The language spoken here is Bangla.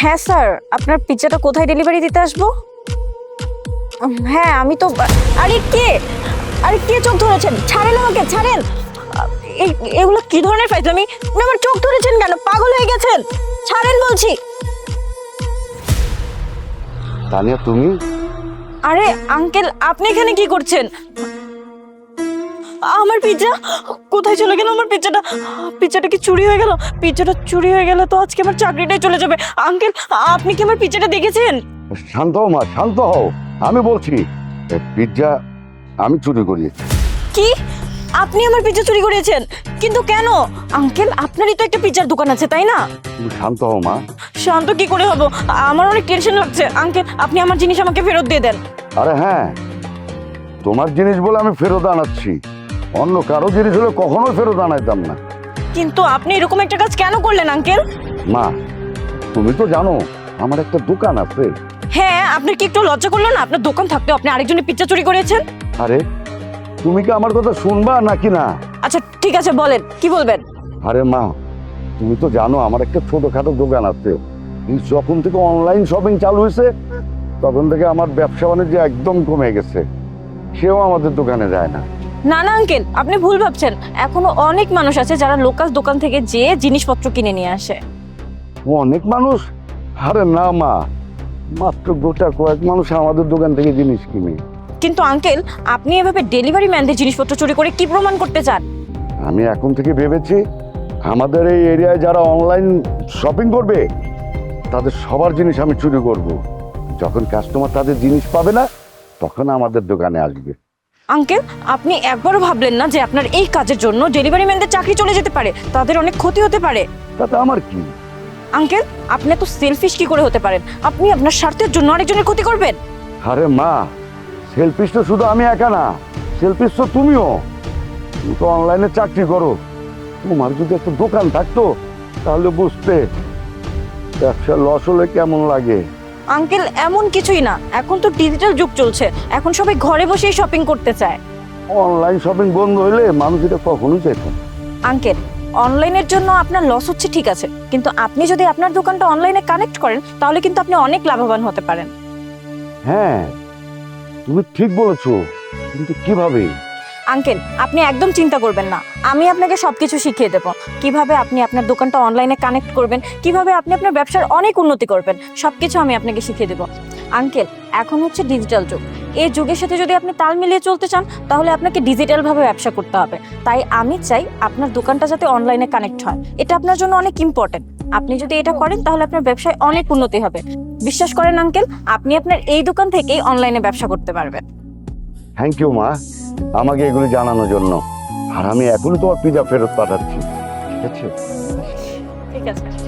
হ্যাঁ স্যার। আপনার পিৎজাটা কোথায় ডেলিভারি দিতে আসব? হ্যাঁ আমি তো আরে কে? আরে কে চোখ ধরেছেন? ছাড়েন আমাকে ছাড়েন। এই এগুলো কি ধরনের ফাইজলামি আপনি আমার চোখ ধরেছেন কেন? পাগল হয়ে গেছেন। ছাড়েন বলছি। তানিয়া তুমি? আরে আঙ্কেল আপনি এখানে কি করছেন? আমার পিৎজা কোথায় চলে গেল আমার পিজ্জাটা পিজ্জাটা কি চুরি হয়ে গেল? পিজ্জাটা চুরি হয়ে গেলে তো আজকে আমার চাকরিটাই চলে যাবে। আঙ্কেল আপনি কি আমার পিজ্জাটা দেখেছেন? শান্ত হও মা শান্ত হও। আমি বলছি এ পিৎজা আমি চুরি করি কি? আপনি আমার পিজ্জা চুরি করেছেন কিন্তু কেন? আঙ্কেল আপনারই তো একটা পিৎজার দোকান আছে তাই না? শান্ত হও মা। শান্ত কি করে হব? আমার অনেক টেনশন লাগছে। আঙ্কেল আপনি আমার জিনিস আমাকে ফেরত দিয়ে দেন। আরে হ্যাঁ তোমার জিনিস বলে আমি ফেরত আনাচ্ছি। অন্য কারও জিনিস হলে কখনোই ফেরত আনাইতাম না। কিন্তু আপনি এরকম একটা কাজ কেন করলেন আঙ্কেল? মা তুমি তো জানো আমার একটা দোকান আছে। হ্যাঁ আপনার কি একটু লজ্জা করল না? আপনার দোকান থাকতে আপনি আরেকজনের পিৎজা চুরি করেছেন? আরে তুমি কি আমার কথা শুনবা নাকি না? আচ্ছা ঠিক আছে বলেন কি বলবেন? আরে মা তুমি তো জানো আমার একটা ছোটখাটো দোকান আছে। যখন থেকে অনলাইন শপিং চালু হয়েছে তখন থেকে আমার ব্যবসা বাণিজ্য একদম কমে গেছে। সেও আমাদের দোকানে যায় না। না না আঙ্কেল আপনি ভুল ভাবছেন। এখনও অনেক মানুষ আছে যারা লোকাল দোকান থেকে যেয়ে জিনিসপত্র কিনে নিয়ে আসে। অনেক মানুষ? আরে না মা। মাত্র গোটা কয়েক মানুষ আমাদের দোকান থেকে জিনিস কিনে। কিন্তু আঙ্কেল আপনি এভাবে ডেলিভারি ম্যানদের জিনিসপত্র চুরি করে কি প্রমাণ করতে চান? আমি এখন থেকে ভেবেছি আমাদের এই এরিয়ায় যারা অনলাইন শপিং করবে তাদের সবার জিনিস আমি চুরি করব। যখন কাস্টমার তাদের জিনিস পাবে না তখন আমাদের দোকানে আসবে। আঙ্কেল আপনি একবারও ভাবলেন না যে আপনার এই কাজের জন্য ডেলিভারি ম্যানদের চাকরি চলে যেতে পারে? তাদের অনেক ক্ষতি হতে পারে। তাতে আমার কি? আঙ্কেল আপনি তো সেলফিশ কি করে হতে পারেন? আপনি আপনার স্বার্থের জন্য আরেকজনের ক্ষতি করবেন? আরে মা সেলফিশ তো শুধু আমি একা না সেলফিশ তো তুমিও। তুমি তো অনলাইনে চাকরি করো। তোমার যদি একটা দোকান থাকতো তাহলে বুঝতে ব্যবসা লস হলে কেমন লাগে? আঙ্কেল এমন কিছুই না। এখন তো ডিজিটাল যুগ চলছে। এখন সবাই ঘরে বসেই শপিং করতে চায়। অনলাইন শপিং বন্ধ হলে মানুষ এটা কখনোই চাইত না। আঙ্কেল অনলাইনের জন্য আপনার লস হচ্ছে ঠিক আছে। কিন্তু আপনি যদি আপনার দোকানটা অনলাইনে কানেক্ট করেন তাহলে কিন্তু আপনি অনেক লাভবান হতে পারেন। হ্যাঁ তুমি ঠিক বলেছ। কিন্তু কীভাবে? আঙ্কেল, আপনি একদম চিন্তা করবেন না। আমি আপনাকে সবকিছু শিখিয়ে দেবো। কীভাবে আপনি আপনার দোকানটা অনলাইনে কানেক্ট করবেন, কীভাবে আপনি আপনার ব্যবসার অনেক উন্নতি করবেন, সবকিছু আমি আপনাকে শিখিয়ে দেবো। আঙ্কেল, এখন হচ্ছে ডিজিটাল যুগ। এই যুগের সাথে যদি আপনি তাল মিলিয়ে চলতে চান, তাহলে আপনাকে ডিজিটালভাবে ব্যবসা করতে হবে। তাই আমি চাই আপনার দোকানটা যাতে অনলাইনে কানেক্ট হয়। এটা আপনার জন্য অনেক ইম্পর্টেন্ট আপনি যদি এটা করেন, তাহলে আপনার ব্যবসায় অনেক উন্নতি হবে। বিশ্বাস করেন আঙ্কেল, আপনি আপনার এই দোকান থেকেই অনলাইনে ব্যবসা করতে পারবেন। থ্যাংক ইউ মা। আমাকে এগুলো জানানোর জন্য। আর আমি এখনই তোমার পিজা ফেরত পাঠাচ্ছি। ঠিক আছে? ঠিক আছে।